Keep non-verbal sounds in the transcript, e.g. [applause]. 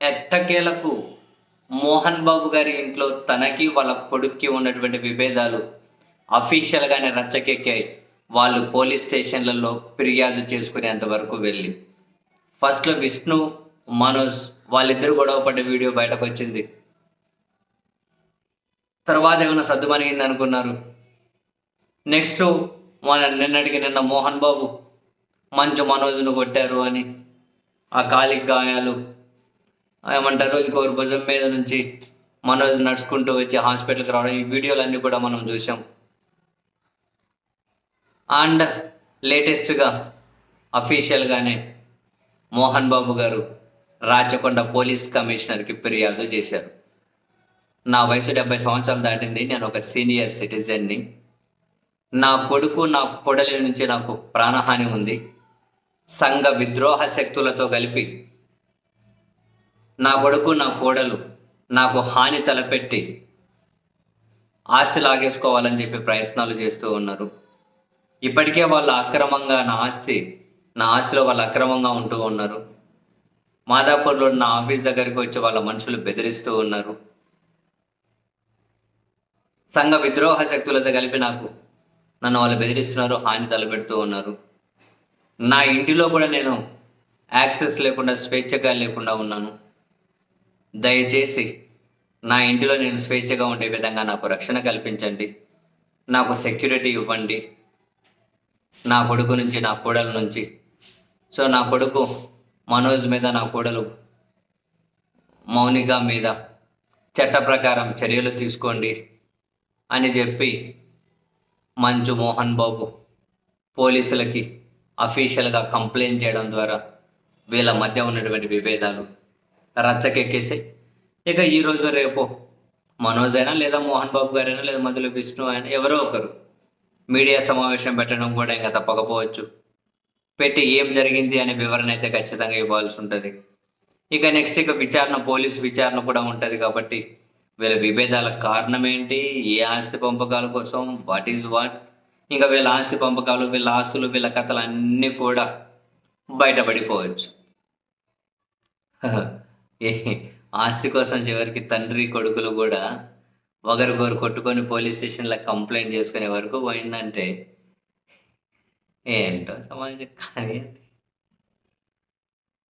ఎట్టకేలకు మోహన్ బాబు గారి ఇంట్లో తనకి వాళ్ళ కొడుక్కి ఉన్నటువంటి విభేదాలు అఫీషియల్గానే రచ్చకెక్కాయి. వాళ్ళు పోలీస్ స్టేషన్లలో ఫిర్యాదు చేసుకునేంత వరకు వెళ్ళి. ఫస్ట్లో విష్ణు మనోజ్ వాళ్ళిద్దరు గొడవ పడ్డ వీడియో బయటకు వచ్చింది తర్వాత ఏమైనా సర్దుమనిగింది అనుకున్నారు నెక్స్ట్ మన నిన్నటికి నిన్న మోహన్ బాబు మంచు మనోజ్ను కొట్టారు అని ఆ కాలికి గాయాలు ఏమంటారు? ఇంకొకరి భుజం మీద నుంచి మనోజ్ నడుచుకుంటూ వచ్చి హాస్పిటల్కి రావడం ఈ వీడియోలన్నీ కూడా మనం చూసాం అండ్ లేటెస్ట్గా అఫీషియల్గానే మోహన్ బాబు గారు రాచకొండ పోలీస్ కమిషనర్కి ఫిర్యాదు చేశారు. నా వయసు డెబ్బై సంవత్సరాలు దాటింది. నేను ఒక సీనియర్ సిటిజన్ని. నా కొడుకు నా కొడలి నుంచి నాకు ప్రాణహాని ఉంది. సంఘ విద్రోహ శక్తులతో కలిపి నా కొడుకు నా కోడలు నాకు హాని తలపెట్టి ఆస్తి లాగేసుకోవాలని చెప్పి ప్రయత్నాలు చేస్తూ ఉన్నారు. ఇప్పటికే వాళ్ళు అక్రమంగా నా ఆస్తి నా ఆస్తిలో వాళ్ళు అక్రమంగా ఉంటూ ఉన్నారు. మాదాపూర్లో నా ఆఫీస్ దగ్గరికి వచ్చి వాళ్ళ మనుషులు బెదిరిస్తూ ఉన్నారు. సంఘ విద్రోహ శక్తులతో కలిపి నాకు నన్ను వాళ్ళు బెదిరిస్తున్నారు హాని తలపెడుతూ ఉన్నారు. నా ఇంటిలో కూడా నేను యాక్సెస్ లేకుండా స్వేచ్ఛగా లేకుండా ఉన్నాను. దయచేసి నా ఇంటిలో నేను స్వేచ్ఛగా ఉండే విధంగా నాకు రక్షణ కల్పించండి. నాకు సెక్యూరిటీ ఇవ్వండి. నా కొడుకు నుంచి నా కోడల నుంచి. సో నా కొడుకు మనోజ్ మీద నా కోడలు మౌనిక మీద చట్ట ప్రకారం చర్యలు తీసుకోండి అని చెప్పి మంచు మోహన్ బాబు పోలీసులకి అఫీషియల్గా కంప్లైంట్ చేయడం ద్వారా వీళ్ళ మధ్య ఉన్నటువంటి విభేదాలు రచ్చకెక్కేసాయి ఇక ఈరోజు రేపు మనోజ్ అయినా లేదా మోహన్ బాబు గారైనా లేదా మధ్యలో విష్ణు అయినా ఎవరో ఒకరు మీడియా సమావేశం పెట్టడం కూడా ఇంకా తప్పకపోవచ్చు. పెట్టి ఏం జరిగింది అనే వివరణ అయితే ఖచ్చితంగా ఇవ్వాల్సి ఉంటుంది. ఇక నెక్స్ట్ ఇక విచారణ పోలీస్ విచారణ కూడా ఉంటుంది కాబట్టి వీళ్ళ విభేదాల కారణం ఏంటి ఏ ఆస్తి పంపకాల కోసం వాట్ ఈజ్ వాట్ ఇంకా వీళ్ళ ఆస్తి పంపకాలు వీళ్ళ ఆస్తులు వీళ్ళ కథలు అన్నీ కూడా బయటపడిపోవచ్చు. [laughs] ఆస్తి కోసం చివరికి తండ్రి కొడుకులు కూడా ఒకరికొకరు కొట్టుకొని పోలీస్ స్టేషన్లో కంప్లైంట్ చేసుకునే వరకు పోయిందంటే ఏంటో సమాజం కానీ